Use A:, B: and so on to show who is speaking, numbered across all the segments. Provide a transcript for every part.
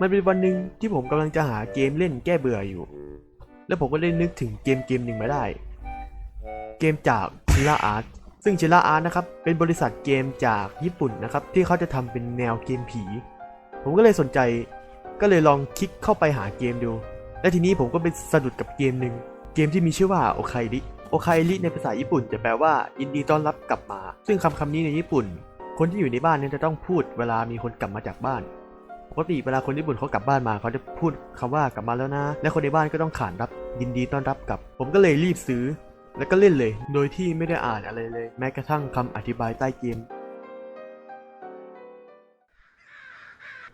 A: มันเป็นวันหนึ่งที่ผมกำลังจะหาเกมเล่นแก้เบื่ออยู่ แล้วผมก็ได้นึกถึงเกมเกมหนึ่งมาได้ เกมจากชิล่าอาร์ตซึ่งชิล่าอาร์ตนะครับ เป็นบริษัทเกมจากญี่ปุ่นนะครับ ที่เขาจะทำเป็นแนวเกมผี ผมก็เลยสนใจ ก็เลยลองคลิกเข้าไปหาเกมดู และทีนี้ผมก็ไปสะดุดกับเกมหนึ่ง เกมที่มีชื่อว่าโอคายริโอคายริในภาษาญี่ปุ่นจะแปลว่ายินดีต้อนรับกลับมา ซึ่งคำคำนี้ในญี่ปุ่น คนที่อยู่ในบ้านเนี่ยจะต้องพูดเวลามีคนกลับมาจากบ้าน ปกติเวลาคนญี่ปุ่นเขากลับบ้านมาเขาจะพูดคำว่ากลับมาแล้วนะ และคนในบ้านก็ต้องขานรับ ยินดีต้อนรับกับ ผมก็เลยรีบซื้อ แล้วก็เล่นเลย โดยที่ไม่ได้อ่านอะไรเลย แม้กระทั่งคำอธิบายใต้เกม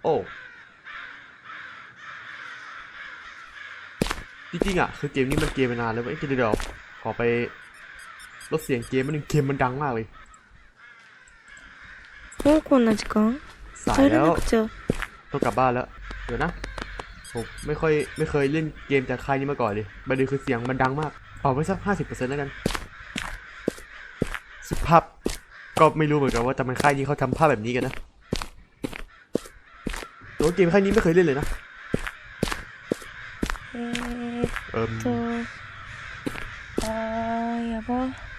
A: โอ้จริงๆอะคือเกมนี้มันเกมมานานแล้วไอ้เด้ดอวขอไปลดเสียงเกมมันึงเกมมันดังมากเลย
B: โอ้คนนะ時ง
A: สายแล้ว ต้องกลับบ้านแล้ว เดี๋ยวนะ ผมไม่ค่อยไม่เคยเล่นเกมจากค่ายนี้มาก่อนเลยประเด็นคือเสียงมันดังมากเป่าไปสักห้าสิบเปอร์เซ็นต์แล้วกันสุภาพก็ไม่รู้เหมือนกันว่าแต่มันค่ายนี้เขาทำภาพแบบนี้กันนะแต่ว่าเกมค่ายนี้ไม่เคยเล่นเลยนะ
B: えー、っ
A: เอิม
B: とあーやば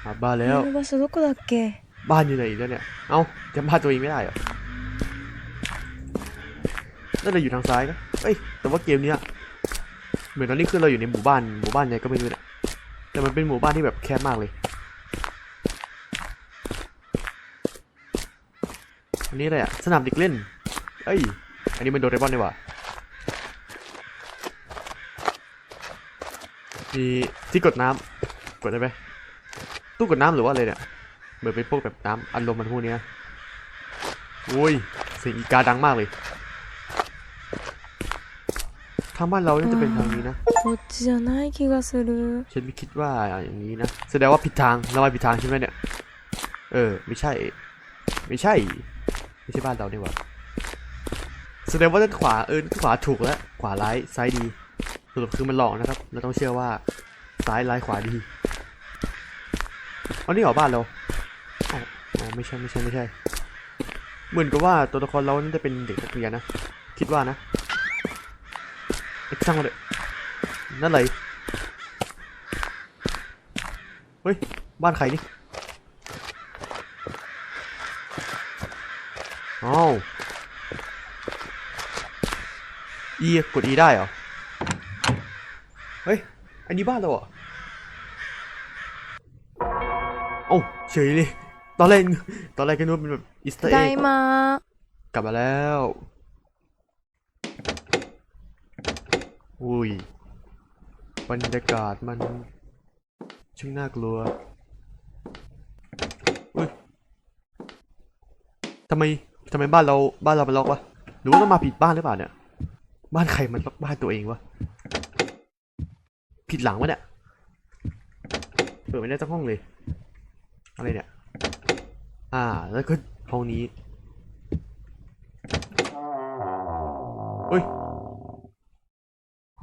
A: หาบ้านแล้ว
B: 家の場所どこだっけ
A: บ้านอยู่ไหนอีกแล้วเนี่ย เอ้าจำบ้านตัวเองไม่ได้เหรอ น่าจะอยู่ทางซ้ายนะเอ้ย แต่ว่าเกมเนี้ยเหมือนตอนนี้คือเราอยู่ในหมู่บ้าน หมู่บ้านไหนก็ไม่รู้นี่ยแต่มันเป็นหมู่บ้านที่แบบแคบมากเลย อันนี้อะไรอะสนามเด็กเล่น เอ้ย อันนี้มันโดเรมอนนี่หว่ามีที่กดน้ำกดได้ไหมตู้กดน้ำหรือว่าอะไรเนี่ยเหมือนเป็นพวกแบบน้ำอันลมมันพวกเนี้ยโอ้ยเสียงอีกาดังมากเลย ทางบ้านเราน่าจะเป็นทางนี้นะ
B: こっちじゃない気がする
A: ฉันไม่คิดว่าอย่างนี้นะ แสดงว่าผิดทาง เรามาผิดทางใช่ไหมเนี่ย เออ ไม่ใช่ ไม่ใช่ ไม่ใช่บ้านเราดีกว่า แสดงว่าด้านขวา เออด้านขวาถูกแล้ว ขวาร้าย ซ้ายดี สรุปคือมันหลอกนะครับ เราต้องเชื่อว่า ซ้ายร้ายขวาดีเอานี่เหรอบ้านเราอ๋ออ๋อไม่ใช่ไม่ใช่ไม่ใช่ เหมือนกับว่าตัวละครเราน่าจะเป็นเด็กนักเรียนนะ คิดว่านะ เอ็กซ์ช่างมาเลยนั่นอะไร เฮ้ย บ้านใครนี่อ้าวอีกดอีได้เหรอ เฮ้ย อันนี้บ้านเราเหรอโอ้าเฉยเลย ตอนแรก ตอนแรกก็นึกว่าเป็นแบบอิสต์
B: た
A: เอ็
B: だ
A: ก
B: いま
A: กลับมาแล้ว อุ้ยบรรยากาศมันช่างน่ากลัวอุ้ยทำไมทำไมบ้านเราบ้านเรามันล็อกวะหรือว่าเรามาผิดบ้านหรือเปล่าเนี่ย บ้านใครมันล็อกบ้านตัวเองวะผิดหลังวะเนี่ยเปิดไม่ได้สักห้องเลย อะไรเนี่ย อ่า แล้วก็ห้องนี้เฮ้ย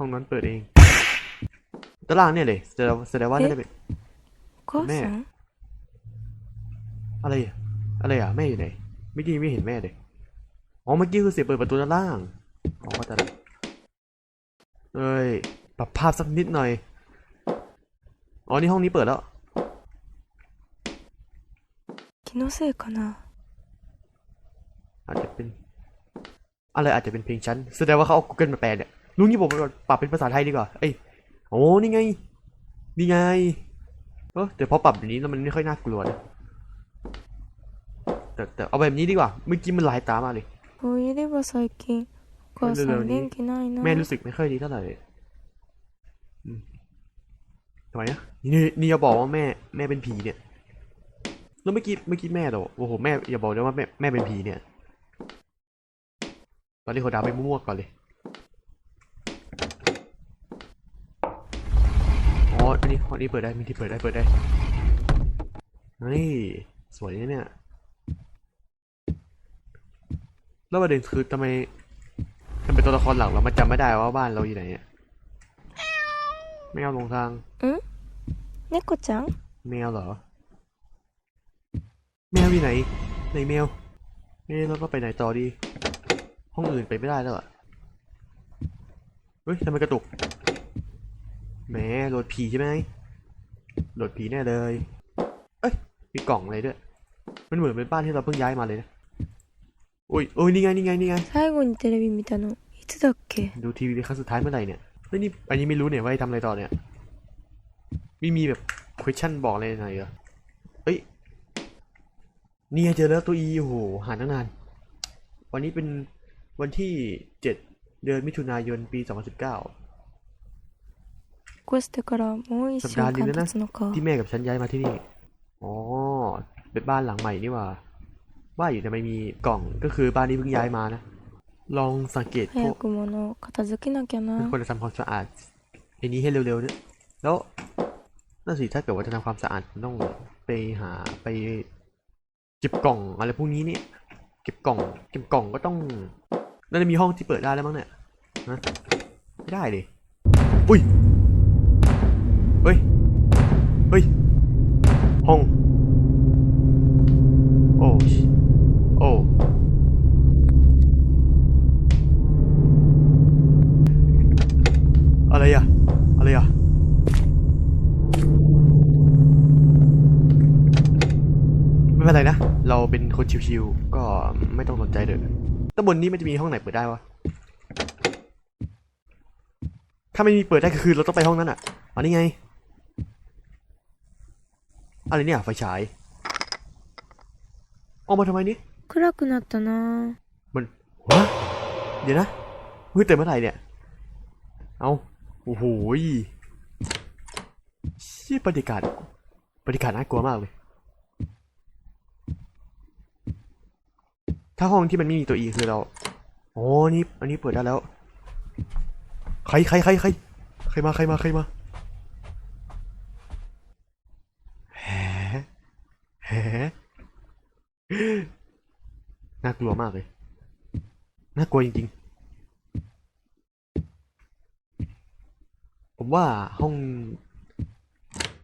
A: ห้องนั้นเปิดเองตารางเนี่ยเลยแสดงแสดงว่าน่าจะเป็น
B: お母
A: ね
B: さん
A: อะไรอะอะไรอ่ะ แม่อยู่ไหน ไม่ดีไม่เห็นแม่เลยอ๋อ เมื่อกี้คือเสียงเปิดประตูด้านล่าง อ๋อเข้าใจละเอ้ย ปรับภาพสักนิดหน่อย อ๋อ นี่ห้องนี้เปิดแล้ว
B: 気のせいかな
A: อาจจะเป็น อะไรอาจจะเป็นเพลงฉัน แสดงว่าเขาเอา Google มาแปลเนี่ย ลุงนี่ผมปรับเป็นภาษาไทยดีกว่า เอ้ย โอ้นี่ไง นี่ไง เออแต่พอปรับแบบนี้แล้วมันไม่ค่อยน่ากลัวนะแต่แต่เอาแบบนี้ดีกว่า เมื่อกี้มันลายตามาเลย
B: โอ้ยได้ภาษาเก่งกว่สอมเล่นกี่น้อยนะ
A: แม่รู้สึกไม่ค่อยดีเท่าไหร่ทำไมนะนี่นี่อย่าบอกว่าแม่แม่เป็นผีเนี่ย แล้วเมื่อกี้เมื่อกี้แม่เหรอโอ้โหแม่อย่าบอกนะว่าแม่แม่เป็นผีเนี่ย ตอนนี้ขอดาไปมั่วก่อนเลย นี้ห้องนี้เปิดได้มีที่เปิดได้เปิดได้นี่สวยเนี่ยแล้วประเด็นคือทำไมทำไมตัวละครหลักเรามันจำไม่ได้ว่าบ้านเราอยู่ไหนเนี่ยแมวหลงทาง
B: อืมเนโกจัง
A: แมวเหรอ แมวอยู่ไหนในแมวเอ๊ะแล้วก็ไปไหนต่อดี ห้องอื่นไปไม่ได้แล้วอะเฮ้ยทำไมกระตุก แหมโหลดผีใช่ไหมโหลดผีแน่เลย เอ้ย มีกล่องอะไรด้วย มันเหมือนเป็นบ้านที่เราเพิ่งย้ายมาเลยนะอุ้ยโอ้ยนี่ไง นี่ไง นี่ไง
B: 最後にテレビ見たのいつだっけ
A: ดูทีวีครั้งสุดท้ายเมื่อไหร่เนี่ย เฮ้ยนี่ อันนี้ไม่รู้เนี่ยว่าให้ทำอะไรต่อเนี่ยไม่มีแบบ question บอกอะไรหน่อยเหรอเอ้ย นี่ไงเจอแล้วตัว E โอ้โห หาตั้งนาน วันนี้เป็นวันที่เจ็ดเดือนมิถุนายนปี 2019
B: 越してからもう一週間経つのか
A: ที่แม่กับฉันย้ายมาที่นี่ อ๋อ เป็นบ้านหลังใหม่นี่หว่า ว่าอยู่ทำไมมีกล่อง ก็คือบ้านนี้เพิ่งย้ายมานะ ลองสังเกตพ
B: 早
A: วก
B: く物を片付けなきゃ
A: เป็น
B: な
A: คนจะทำความสะอาดไอ้นี้ให้เร็วๆเนี่ยแล้วนั่นสิถ้าเกิดว่าจะทำความสะอาดมันต้องไปหาไปเก็บกล่องอะไรพวกนี้เนี่ย เก็บกล่อง เก็บกล่องก็ต้องน่าจะมีห้องที่เปิดได้แล้วมั้งเนี่ยนะไม่ได้ดิอุ้ย เฮ้ย เฮ้ย ห้อง โอ้ชโอ้ อะไรอะอะไรอะไม่เป็นไรนะ เราเป็นคนชิวๆ ก็ไม่ต้องสนใจเลยแต่บนนี้มันจะมีห้องไหนเปิดได้วะถ้าไม่มีเปิดได้ก็คือเราต้องไปห้องนั้นอะอันนี้ไง อะไรเนี่ย ไฟฉายออกมาทำไมนี่
B: 暗くなったな
A: มันวะเดี๋ยวนะมืดแต่เมื่อไหร่เนี่ย เอาโอ้โหยเชี่ยบรรยากาศบรรยากาศน่ากลัวมากเลย ถ้าห้องที่มันไม่มีตัวอีคือเราโอ้นี่อันนี้เปิดได้แล้ว ใครใครใครใครใครมาใครมาใครมา ากลัวมากเลย น่ากลัวจริงๆ ผมว่าห้อง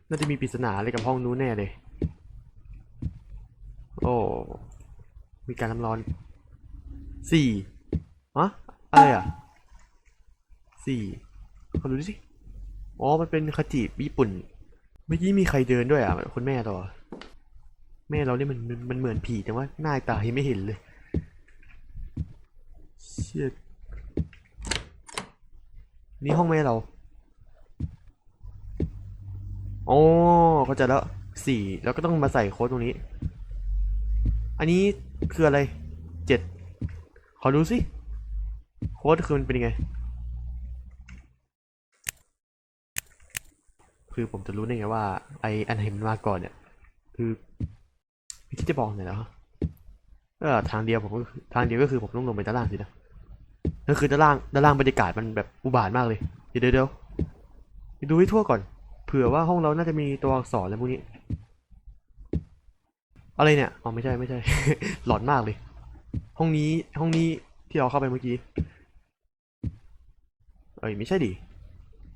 A: น่าจะมีปริศนาอะไรกับห้องนู้นแน่เลย โอ้ มีการน้ำร้อน สี่อะอะไรอะ สี่ขอดูดิสิ อ๋อ มันเป็นคาจิญี่ปุ่น เมื่อกี้มีใครเดินด้วยอะคุณแม่ต่อแม่เราเนี่ยมันมันเหมือนผีแต่ว่าหน้าตายังไม่เห็นเลย ชียนี่ห้องแม่เราโอ้เข้าใจแล้วสี่แล้วก็ต้องมาใส่โค้ดตรงนี้ อันนี้คืออะไรเจ็ดขอดูสิโค้ดคือมันเป็นยังไง คือผมจะรู้ได้ไงว่า ไออันไหนมันมาก่อนเนี่ย คือไม่จะบอกหน่อยเหรอเออทางเดียวผมก็ทางเดียวก็คือผมต้องลงไปด้านล่างสินะ ก็คือด้านล่างด้านล่างบรรยากาศมันแบบอุบาทมากเลย เดี๋ยวเดี๋ยวไปดูให้ทั่วก่อน เผื่อว่าห้องเราน่าจะมีตัวอักษรอะไรพวกนี้ อะไรเนี่ย อ๋อไม่ใช่ไม่ใช่ หลอนมากเลย ห้องนี้ห้องนี้ที่เราเข้าไปเมื่อกี้ เอ้ยไม่ใช่ดิ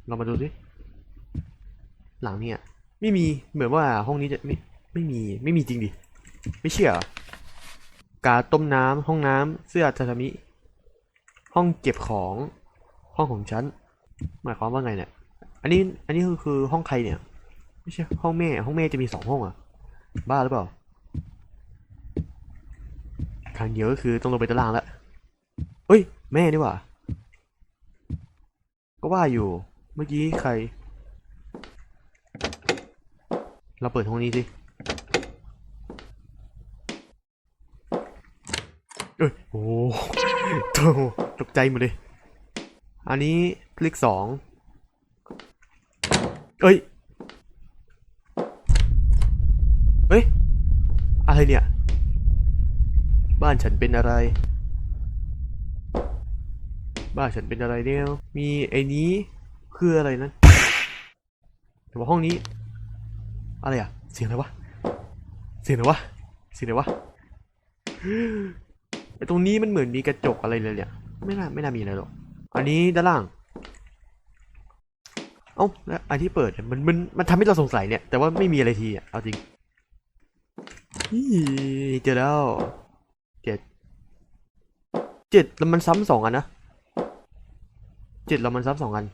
A: เรามาดูสิ หลังเนี่ยไม่มีเหมือนว่าห้องนี้จะไม่ไม่มีไม่มีจริงดิ ไม่เชื่อกาต้มน้ำห้องน้ำเสื้อทาทามิ ห้องเก็บของห้องของฉันหมายความว่าไงเนี่ย อันนี้อันนี้คือคือห้องใครเนี่ยไม่ใช่ห้องแม่ห้องแม่จะมีสองห้องอะ บ้าหรือเปล่าทางเดียวก็คือต้องลงไปด้านล่างแล้วเฮ้ย แม่นี่ว่า ก็ว่าอยู่เมื่อกี้ใคร เราเปิดห้องนี้สิเอ้ยโอ้ โหโถ่ตกใจหมดเลย อันนี้คลิกสองเอ้ย เฮ้ย อะไรเนี่ย บ้านฉันเป็นอะไร บ้านฉันเป็นอะไรเนี่ย มีไอ้นี้คืออะไรนั้นแต่ว่าห้องนี้ อะไรอะเสียงอะไรวะ เสียงอะไรวะ เสียงอะไรวะ อ้ตรงนี้มันเหมือนมีกระจกอะไรเลยเนี่ยไม่น่าไม่น่ามีอะไรหรอก อันนี้ด้านล่าง เอ้าแล้วอันที่เปิดเนี่ยมันมันมันทำให้เราสงสัยเนี่ย แต่ว่าไม่มีอะไรทีอะเอาจริงนี่เจอแล้วเจ็ดเจ็ดแล้วมันซ้ำสองอันนะเจ็ดเรามันซับสองอัน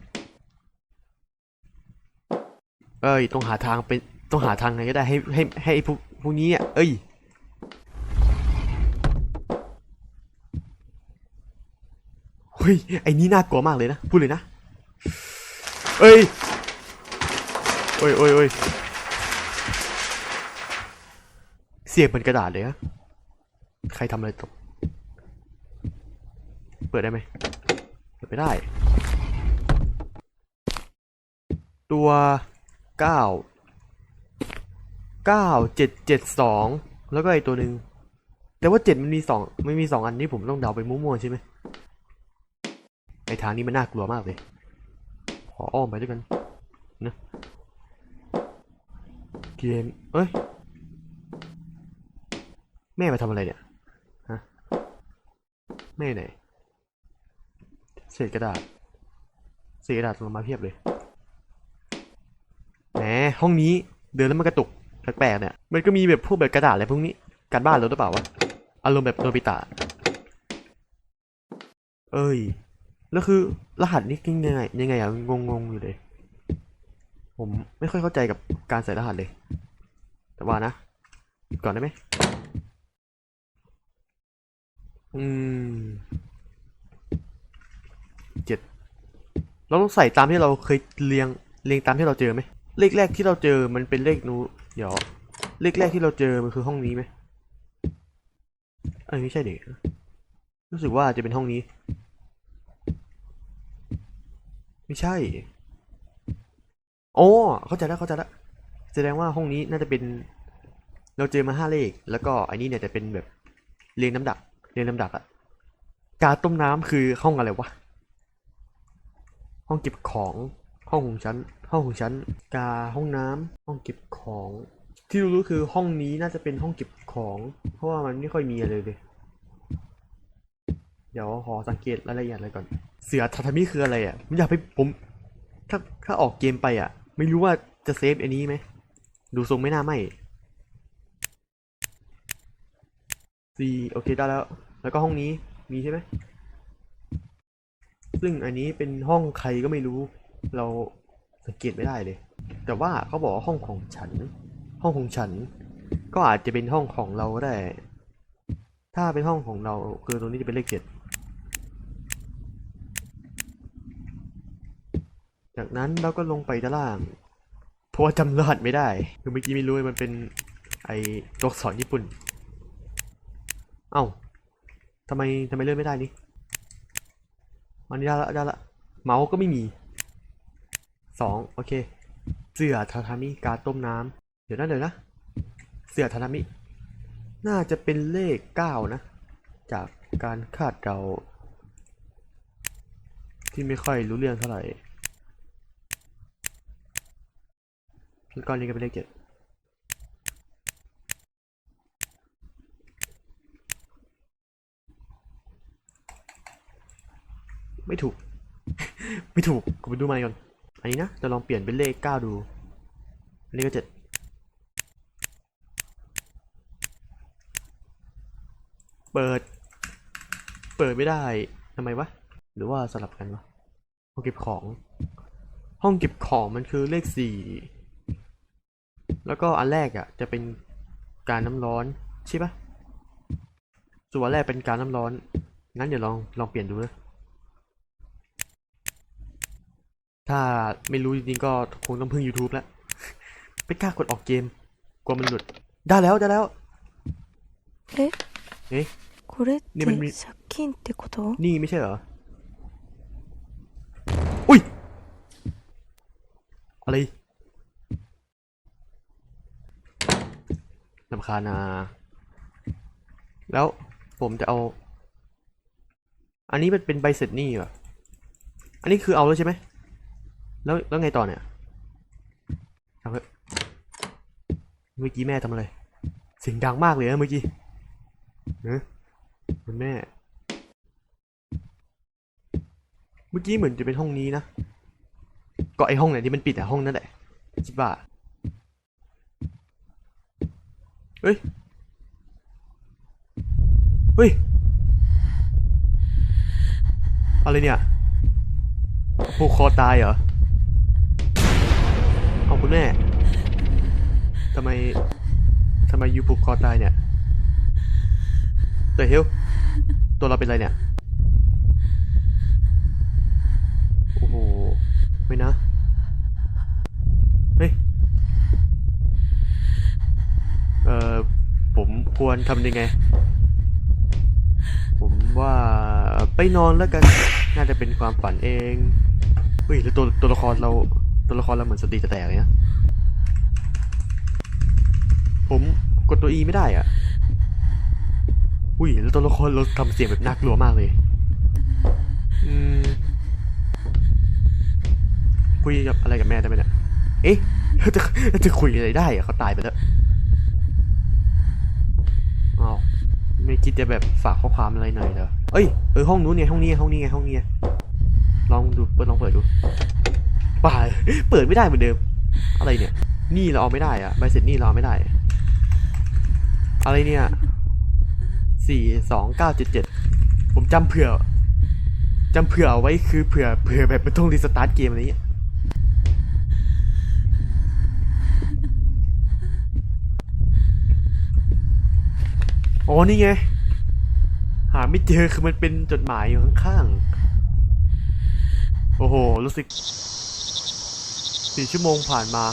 A: เอ้ยต้องหาทางเป็นต้องหาทางไงก็ได้ให้ให้ให้พวกพวกนี้อะเอ้ย เฮ้ย ไอ้นี่น่ากลัวมากเลยนะ พูดเลยนะ เอ้ยโอ้ยโอ้ยโอ้ยเสียบเป็นกระดาษเลยฮะใครทำอะไรตก เปิดได้ไหมเปิดไม่ได้ ตัวเก้าเก้าเจ็ดเจ็ดสองแล้วก็ไอตัวหนึ่งแต่ว่าเจ็ดมันมีสองมันมีสองอันนี้ผมต้องเดาไปมั่วๆใช่ไหม ไอทางนี้มันน่ากลัวมากเลย ขออ้อมไปด้วยกันนะเกมเอ้ย แม่มาทำอะไรเนี่ย ฮะ แม่ไหน เศษกระดาษ เศษกระดาษลงมาเพียบเลย แหม ห้องนี้เดินแล้วมันกระตุกแปลกๆเนี่ย มันก็มีแบบพวกแบบกระดาษอะไรพวกนี้ การบ้านเราหรือเปล่าวะ อารมณ์แบบโนบิตะ เอ้ย แล้วคือรหัสนี่ยังไงยังไงอะงงงๆอยู่เลย ผมไม่ค่อยเข้าใจกับการใส่รหัสเลย แต่ว่านะก่อนได้ไหมอืมเจ็ดเราต้องใส่ตามที่เราเคยเรียงเรียงตามที่เราเจอไหมเลขแรกที่เราเจอมันเป็นเลขนูเดี๋ยวเลขแรกที่เราเจอมันคือห้องนี้ไหมเอ้ยไม่ใช่เด็กรู้สึกว่าจะเป็นห้องนี้ ไม่ใช่ โอ้ เข้าใจแล้วเข้าใจแล้วแสดงว่าห้องนี้น่าจะเป็น เราเจอมาห้าเลข แล้วก็อันนี้เนี่ยจะเป็นแบบเรียงน้ำดักเรียงลำดับอะการต้มน้ำคือห้องอะไรวะ ห้องเก็บของ ห้องของฉัน ห้องของฉัน กาห้องน้ำห้องเก็บของ ที่รู้ๆคือห้องนี้น่าจะเป็นห้องเก็บของ เพราะว่ามันไม่ค่อยมีอะไรเลย เดี๋ยวขอสังเกตรายละเอียดอะไรก่อน เสือทาทามิคืออะไรอะผมอยากไปผมถ้าถ้าออกเกมไปอะ ไม่รู้ว่าจะเซฟอันนี้ไหม ดูทรงไม่น่าไม่สี่โอเคได้แล้ว แล้วก็ห้องนี้มีใช่ไหม ซึ่งอันนี้เป็นห้องใครก็ไม่รู้ เราสังเกตไม่ได้เลย แต่ว่าเขาบอกว่าห้องของฉัน ห้องของฉัน ก็อาจจะเป็นห้องของเราก็ได้ ถ้าเป็นห้องของเราคือตรงนี้จะเป็นเลขเจ็ด จากนั้นเราก็ลงไปด้านล่าง เพราะว่าจำรหัสไม่ได้ คือเมื่อกี้ไม่รู้มันเป็นไอตัวอักษรญี่ปุ่น เอ้าทำไมทำไมเลื่อนไม่ได้นี่มันได้ละได้ละ เมาส์ก็ไม่มีสองโอเค เสือทาทามิการต้มน้ำเดี๋ยวนะเดี๋ยวนะ เสือทาทามิ น่าจะเป็นเลขเก้านะ จากการคาดเดาที่ไม่ค่อยรู้เรื่องเท่าไหร่ แล้ว ก้อนนี้ก็เป็นเลขเจ็ดไม่ถูก ไม่ถูกกูไปดูใหม่ก่อน อันนี้นะจะลองเปลี่ยนเป็นเลขเก้าดูอันนี้ก็เจ็ดเปิด เปิดไม่ได้ทำไมวะ หรือว่าสลับกันวะห้องเก็บของ ห้องเก็บของมันคือเลขสี่ แล้วก็อันแรกอ่ะ จะเป็นการน้ำร้อนใช่ปะส่วนอันแรกเป็นการน้ำร้อน งั้นเดี๋ยวลองลองเปลี่ยนดูนะ ถ้าไม่รู้จริงๆก็คงต้องพึ่ง YouTube แล้ว ไม่กล้ากดออกเกม กลัวมันหลุด ได้แล้วได้แล้ว
B: え
A: え
B: これって
A: ねみみ
B: 借金ってこと
A: นี่ไม่ใช่เหรอ อุ้ย อะไร ลำคานาแล้วผมจะเอา อันนี้มันเป็นใบเสร็จหนี่เหรอ อันนี้คือเอาแล้วใช่ไหม แล้วแล้วไงต่อเนี่ยทำเถอะเมื่อกี้แม่ทำอะไร เสียงดังมากเลยนะเมื่อกี้เนอะคุณแม่ เมื่อกี้เหมือนจะเป็นห้องนี้นะ ก็ไอห้องไหนที่มันปิดอะห้องนั่นแหละคิดว่า เฮ้ย เฮ้ย อะไรเนี่ยผูกคอตายเหรอ เอาคุณแม่ทำไมทำไมยูผูกคอตายเนี่ยเตยเฮลตัวเราเป็นอะไรเนี่ย โอ้โห ไม่นะ เฮ้ย เอ่อ ผ มควรทำยังไง ผมว่าไปนอนแล้วกัน น่าจะเป็นความฝันเองเฮ้ยแล้วตัวตัวละครเราตัวละครเราเหมือนสติจะแตกเลยนะผมกดตัว E ไม่ได้อะ อุ้ยแล้วตัวละครเราทำเสียงแบบน่ากลัวมากเลย อืมคุยกับอะไรกับแม่ได้ไหมเนี่ย เอ๊ะจะจะคุยอะไรได้อะเขาตายไปแล้วอ้าว ไม่คิดจะแบบฝากข้อความอะไรหน่อยเหรอเอ้ยเออห้องนู้นเนี่ยห้องนี้ห้องนี้ไงห้องนี้ไงลองดูเปิดลองเปิดดูป่าเปิดไม่ได้เหมือนเดิม อะไรเนี่ย นี่เราเอาไม่ได้อะใบเสร็จนี่เราเอาไม่ได้ อะไรเนี่ยสี่สองเก้าเจ็ดเจ็ดผมจำเผื่อจำเผื่อเอาไว้คือเผื่อเผื่อแบบไม่ต้องรีสตาร์ทเกมอะไรเงี้ย อ๋อนี่ไง หาไม่เจอคือมันเป็นจดหมายอยู่ข้างๆ โอ้โห รู้สึกสี่ชั่วโมงผ่านมา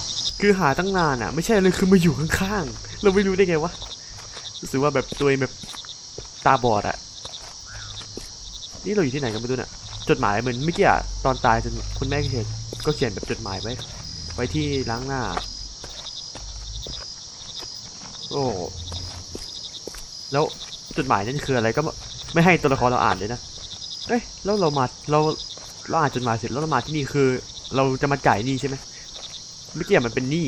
A: คือหาตั้งนานอะ ไม่ใช่เลยคือมาอยู่ข้างๆ เราไม่รู้ได้ไงวะ รู้สึกว่าแบบตัวเองแบบตาบอดอะนี่เราอยู่ที่ไหนกันไม่รู้น่ะ จดหมายเหมือนเมื่อกี้อะตอนตายจนคุณแม่ก็เขียนก็เขียนแบบจดหมายไว้ ไว้ที่ล้างหน้า โอ้ แล้วจดหมายนั่นคืออะไรก็ไม่ให้ตัวละครเราอ่านเลยนะเอ้ยแล้วเรามาเราเราอ่านจดหมายเสร็จแล้วเรามาที่นี่คือ เราจะมาจ่ายหนี้ใช่ไหมเมื่อกี้มันเป็นหนี้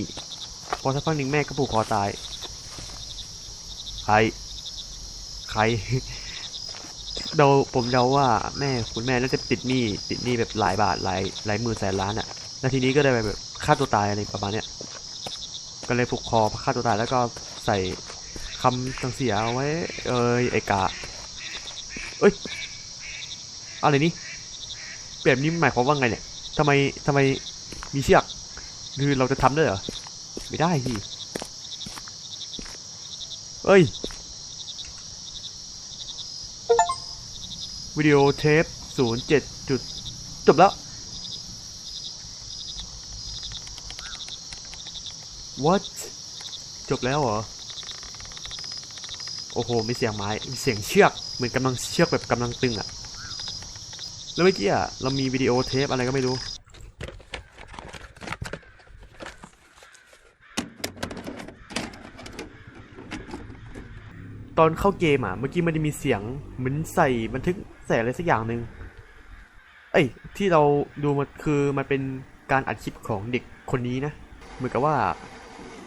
A: พอสักพักหนึ่งแม่ก็ผูกคอตาย ใคร ใครเดาผมเดาว่าแม่คุณแม่น่าจะติดหนี้ติดหนี้แบบหลายบาทหลายหลายหมื่นแสนล้านอะ่ะแล้วทีนี้ก็ได้แบบฆ่าตัวตายอะไรประมาณเนี้ยก็เลยผูกคอฆ่าตัวตายแล้วก็ใส่ คำสังเสียเอาไว้ เอยไอกาเอ้ยอะไรนี่แบบนี้หมายความว่าไงเนี่ยทำไมทำไมมีเชือกคือเราจะทำได้เหรอไม่ได้สิเอ้ยวิดีโอเทปศูนย์เจ็ดจุดจบแล้ว what จบแล้วเหรอ โอ้โห มีเสียงไม้ มีเสียงเชือก เหมือนกำลังเชือกแบบกำลังตึงอะแล้วเมื่อกี้อะเรามีวิดีโอเทปอะไรก็ไม่รู้ ตอนเข้าเกมอะเมื่อกี้มันจะมีเสียงเหมือนใส่บันทึกใส่อะไรสักอย่างหนึ่งเอ้ย ที่เราดูมันคือมันเป็นการอัดคลิปของเด็กคนนี้นะ เหมือนกับว่า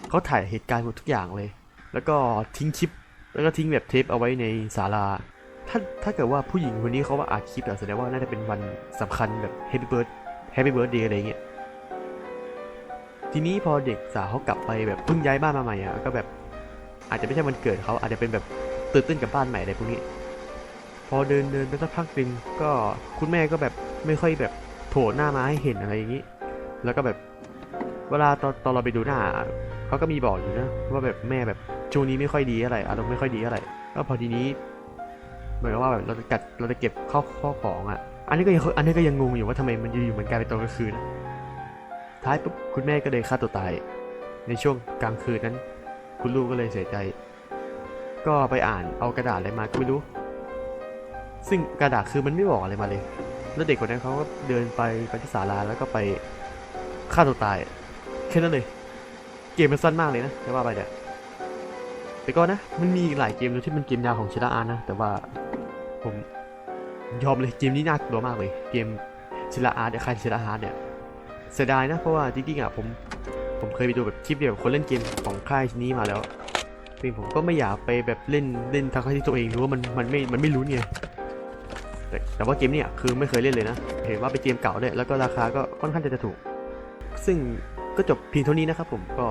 A: เขาถ่ายเหตุการณ์หมดทุกอย่างเลย แล้วก็ทิ้งคลิป แล้วก็ทิ้งแบบเทปเอาไว้ในศาลา ถ้าถ้าเกิดว่าผู้หญิงคนนี้เขาว่าอัดคลิปอะแสดงว่าน่าจะเป็นวันสำคัญแบบ Happy Birthday Happy Birthday อะไรเงี้ย ทีนี้พอเด็กสาวเขากลับไปแบบเพิ่งย้ายบ้านมาใหม่อะก็แบบอาจจะไม่ใช่วันเกิดเขาอาจจะเป็นแบบตื่นเต้นกับบ้านใหม่อะไรพวกนี้ พอเดินเดินไปสักพักหนึ่งก็คุณแม่ก็แบบไม่ค่อยแบบโผล่หน้ามาให้เห็นอะไรอย่างนี้ แล้วก็แบบเวลาตอนตอนเราไปดูหน้า เขาก็มีบอกอยู่นะว่าแบบแม่แบบช่วงนี้ไม่ค่อยดีอะไรอารมณ์ไม่ค่อยดีอะไรก็พอทีนี้เหมือนกับว่าแบบเราจะกัดเราจะเก็บข้าวข้าวของอะ อันนี้ก็ยังอันนี้ก็ยังงงอยู่ว่าทำไมมันอยู่ๆเหมือนกลายเป็นตอนกลางคืน ท้ายปุ๊บคุณแม่ก็เลยฆ่าตัวตาย ในช่วงกลางคืนนั้น คุณลูกก็เลยเสียใจ ก็ไปอ่านเอากระดาษอะไรมาก็ไม่รู้ ซึ่งกระดาษคือมันไม่บอกอะไรมาเลย แล้วเด็กคนนั้นเขาก็เดินไปไปที่ศาลาแล้วก็ไปฆ่าตัวตายแค่นั้นเลย เกมมันสั้นมากเลยนะจะว่าไปเนี่ยแต่ก็นะ มันมีหลายเกมที่มันเกมยาวของชิราอานะ แต่ว่าผมยอมเลยเกมนี้น่ากลัวมากเลย เกมชิราอาร์เนี่ยใครชิราอาร์เนี่ยเสียดายนะ เพราะว่าจริงๆอะผมผมเคยไปดูแบบคลิปเดียวกับคนเล่นเกมของค่ายนี้มาแล้วซึ่งผมก็ไม่อยากไปแบบเล่นเล่นทั้งที่ตัวเองรู้ว่ามันมันไม่มันไม่รู้เนี่ยแต่แต่ว่าเกมเนี่ยคือไม่เคยเล่นเลยนะ เห็นว่าเป็นเกมเก่าด้วยแล้วก็ราคาก็ค่อนข้างจะถูก ซึ่ง ก็จบเพียงเท่านี้นะครับผมก็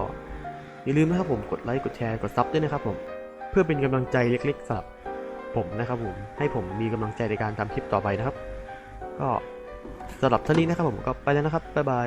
A: อย่าลืมนะครับผมกดไลค์กดแชร์กดซับด้วยนะครับผมเพื่อเป็นกำลังใจเล็กๆสำหรับผมนะครับผมให้ผมมีกำลังใจในการทำคลิปต่อไปนะครับ ก็สำหรับเท่านี้นะครับผมก็ไปแล้วนะครับบ๊ายบาย